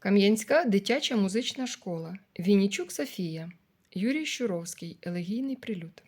Кам'янська дитяча музична школа. Віннічук Софія. Юрій Щуровський. Елегійний прилюд.